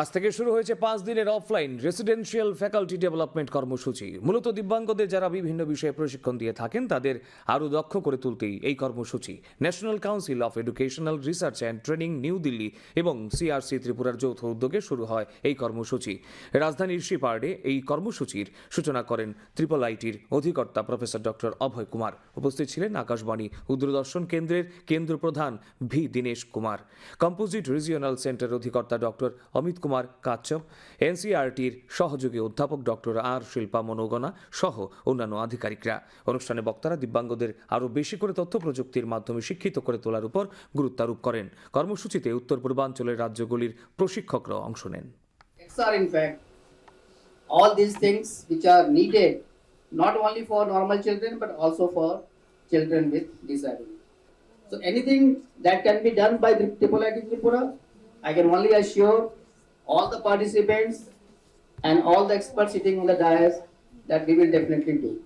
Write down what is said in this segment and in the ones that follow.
আজ থেকে শুরু হয়েছে পাঁচ দিনের অফলাইন রেসিডেন্সিয়াল ফ্যাকাল্টি ডেভেলপমেন্ট কর্মসূচি। মূলত দিব্যাঙ্গদের যারা বিভিন্ন বিষয়ে প্রশিক্ষণ দিয়ে থাকেন, তাদের আরও দক্ষ করে তুলতেই এই কর্মসূচি। National council of educational research and training new Delhi এবং সিআরসি ত্রিপুরার যৌথ উদ্যোগে শুরু হয় এই কর্মসূচি। রাজধানীর শিপার্ডে এই কর্মসূচির সূচনা করেন ত্রিপল আইটির অধিকর্তা প্রফেসর ডক্টর অভয় কুমার। উপস্থিত ছিলেন আকাশবাণী ও দূরদর্শন কেন্দ্রের কেন্দ্র প্রধান V. Dinesh Kumar. Composite regional centre অধিকর্তা ডক্টর অমিত কুমার কাচ্চপ এনসিআরটির সহযোগী অধ্যাপক ডক্টর আর শিল্পা মনোগনা সহ অন্যান্য আধিকারিকরা অনুষ্ঠানে বক্তারা দিব্যাঙ্গদের আরও বেশি করে তথ্য প্রযুক্তির মাধ্যমে শিক্ষিত করে তোলার উপর গুরুত্বারোপ করেন কর্মসূচিতে উত্তর পূর্বাঞ্চলের রাজ্যগুলির প্রশিক্ষকরা অংশ নেন all these things which are needed not only for normal children but also for children with disability. So anything that can be done by IT Tripura, I can only assure all the participants and all the experts sitting on the dais that we will definitely do.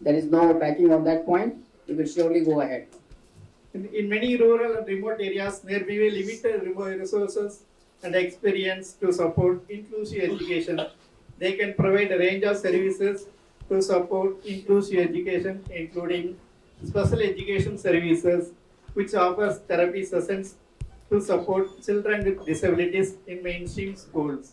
There is no backing on that point. We will surely go ahead. In, in many rural and remote areas, there may be limited remote resources and experience to support inclusive education. They can provide a range of services to support inclusive education, including special education services, which offers therapy sessions to support children with disabilities in mainstream schools.